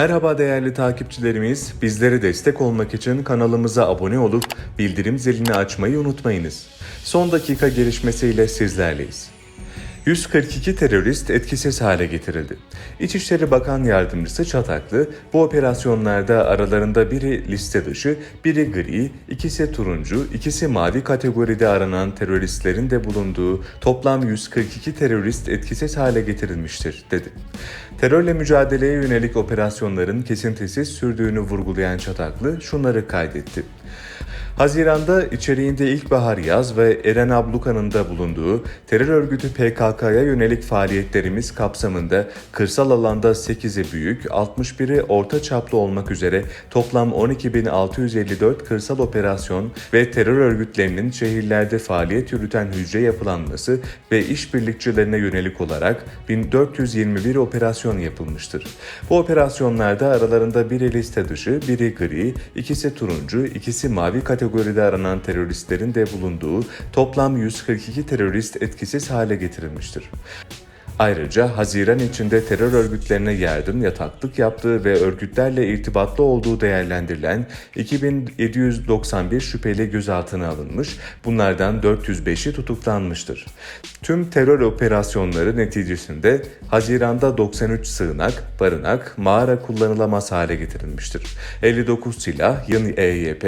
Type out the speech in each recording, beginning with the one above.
Merhaba değerli takipçilerimiz. Bizlere destek olmak için kanalımıza abone olup bildirim zilini açmayı unutmayınız. Son dakika gelişmesiyle sizlerleyiz. 142 terörist etkisiz hale getirildi. İçişleri Bakan Yardımcısı Çataklı bu operasyonlarda aralarında biri liste dışı, biri gri, ikisi turuncu, ikisi mavi kategoride aranan teröristlerin de bulunduğu toplam 142 terörist etkisiz hale getirilmiştir dedi. Terörle mücadeleye yönelik operasyonların kesintisiz sürdüğünü vurgulayan Çataklı şunları kaydetti. Haziranda içeriğinde İlkbahar Yaz ve Eren Abluka'nın da bulunduğu terör örgütü PKK'ya yönelik faaliyetlerimiz kapsamında kırsal alanda 8'i büyük, 61'i orta çaplı olmak üzere toplam 12.654 kırsal operasyon ve terör örgütlerinin şehirlerde faaliyet yürüten hücre yapılanması ve işbirlikçilerine yönelik olarak 1421 operasyon yapılmıştır. Bu operasyonlarda aralarında biri liste dışı, biri gri, ikisi turuncu, ikisi mavi kategoride aranan teröristlerin de bulunduğu toplam 142 terörist etkisiz hale getirilmiştir. Ayrıca Haziran içinde terör örgütlerine yardım, yataklık yaptığı ve örgütlerle irtibatlı olduğu değerlendirilen 2791 şüpheli gözaltına alınmış, bunlardan 405'i tutuklanmıştır. Tüm terör operasyonları neticesinde Haziran'da 93 sığınak, barınak, mağara kullanılamaz hale getirilmiştir. 59 silah, yeni EYP,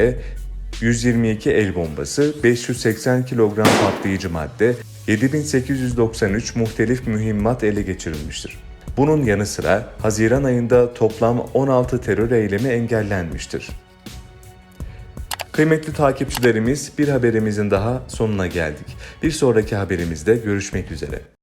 122 el bombası, 580 kilogram patlayıcı madde, 7893 muhtelif mühimmat ele geçirilmiştir. Bunun yanı sıra Haziran ayında toplam 16 terör eylemi engellenmiştir. Kıymetli takipçilerimiz bir haberimizin daha sonuna geldik. Bir sonraki haberimizde görüşmek üzere.